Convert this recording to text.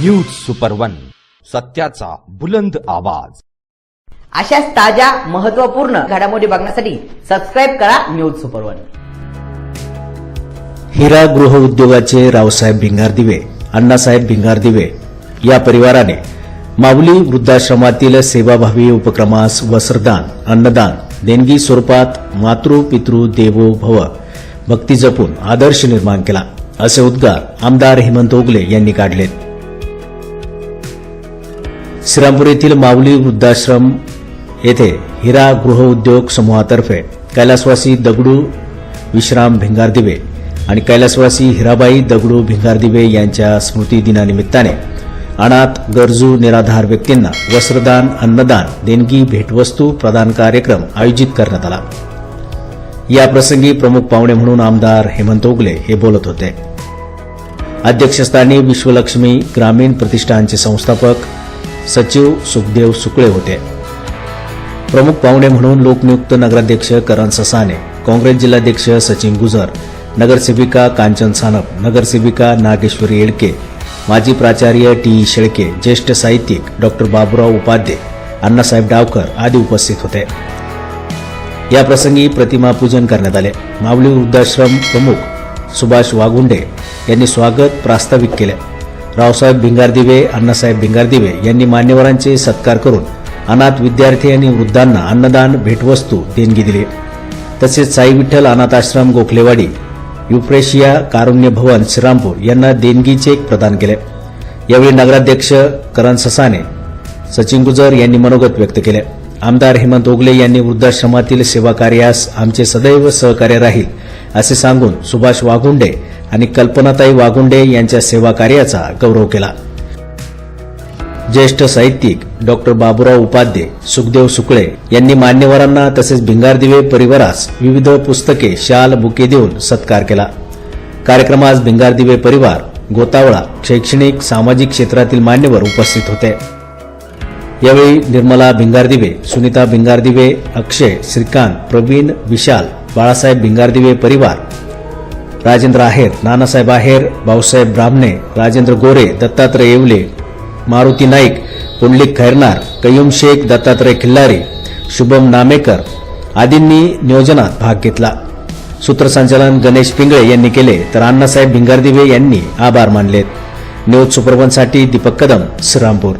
News super one सत्याचा बुलंद आवाज. अशाच ताज्या महत्त्वपूर्ण घडामोडी बघण्यासाठी सबस्क्राईब करा न्यूज सुपर वन हिरा गृह उद्योगाचे रावसाहेब भिंगारदिवे अण्णासाहेब भिंगारदिवे या परिवाराने माऊली वृद्धाश्रमातील सेवाभावी उपक्रमास वस्त्रदान अन्नदान देणगी स्वरूपात मातृ पितृ देवो भव भक्ती जपून आदर्श निर्माण केला. असे उद्गार आमदार हेमंत ओगले यांनी काढलेत. श्रीरामपूर येथील माऊली वृद्धाश्रम येथे हिरा गृहउद्योग समूहातर्फे कैलासवासी दगडू विश्राम भिंगारदिवे आणि कैलासवासी हिराबाई दगडू भिंगारदिवे यांच्या स्मृती दिनानिमित्ताने अनाथ गरजू निराधार व्यक्तींना वस्त्रदान अन्नदान देणगी भेटवस्तू प्रदान कार्यक्रम आयोजित करण्यात आला. या प्रसंगी प्रमुख पाहुणे म्हणून आमदार हेमंत उगले हे बोलत होते. अध्यक्षस्थानी विश्वलक्ष्मी ग्रामीण प्रतिष्ठानचे संस्थापक सचिव सुखदेव सुकळे होते. प्रमुख पाहुणे म्हणून लोकनियुक्त नगराध्यक्ष करण ससाने काँग्रेस जिल्हाध्यक्ष सचिन गुजर नगरसेविका कांचन सानप नगरसेविका नागेश्वरी येडके माजी प्राचार्य टी ई शेळके ज्येष्ठ साहित्यिक डॉक्टर बाबुराव उपाध्ये अण्णासाहेब डावकर आदी उपस्थित होते. या प्रसंगी प्रतिमा पूजन करण्यात आले. माऊली वृद्धाश्रम प्रमुख सुभाष वागुंडे यांनी स्वागत प्रास्ताविक केले. रावसाहेब भिंगारदिवे अण्णासाहेब भिंगारदिवे यांनी मान्यवरांचे सत्कार करून अनाथ विद्यार्थी आणि वृद्धांना अन्नदान भेटवस्तू देणगी दिली. तसेच साई विठ्ठल अनाथ आश्रम गोखलेवाडी युप्रेशिया कारुण्य भवन श्रीरामपूर यांना देणगी चेक प्रदान केले. यावेळी नगराध्यक्ष करण ससाने सचिन गुजर यांनी मनोगत व्यक्त केले. आमदार हेमंत ओगले यांनी वृद्धाश्रमातील सेवा कार्यास आमचे सदैव सहकार्य राहील असे सांगून सुभाष वाघुंडे आणि कल्पनाताई वागुंडे यांच्या सेवा कार्याचा गौरव केला. ज्येष्ठ साहित्यिक डॉक्टर बाबुराव उपाध्ये सुखदेव सुकळे यांनी मान्यवरांना तसेच भिंगारदिवे परिवारास विविध पुस्तके शाल बुके देऊन सत्कार केला. कार्यक्रमास भिंगारदिवे परिवार गोतावळा शैक्षणिक सामाजिक क्षेत्रातील मान्यवर उपस्थित होते. यावेळी निर्मला भिंगारदिवे सुनीता भिंगारदिवे अक्षय श्रीकांत प्रवीण विशाल बाळासाहेब भिंगारदिवे परिवार राजेंद्र आहेर नानासाहेब आहेर भाऊसाहेब ब्राह्मणे राजेंद्र गोरे दत्तात्रय येवले मारुती नाईक पुंडलिक खैरनार कय्यूम शेख दत्तात्रय खिल्लारी शुभम नामेकर आदींनी नियोजनात भाग घेतला. सूत्रसंचालन गणेश पिंगळे यांनी केले तर अण्णासाहेब भिंगारदिवे यांनी आभार मानलेत. न्यूज सुपरवनसाठी दीपक कदम श्रीरामपूर.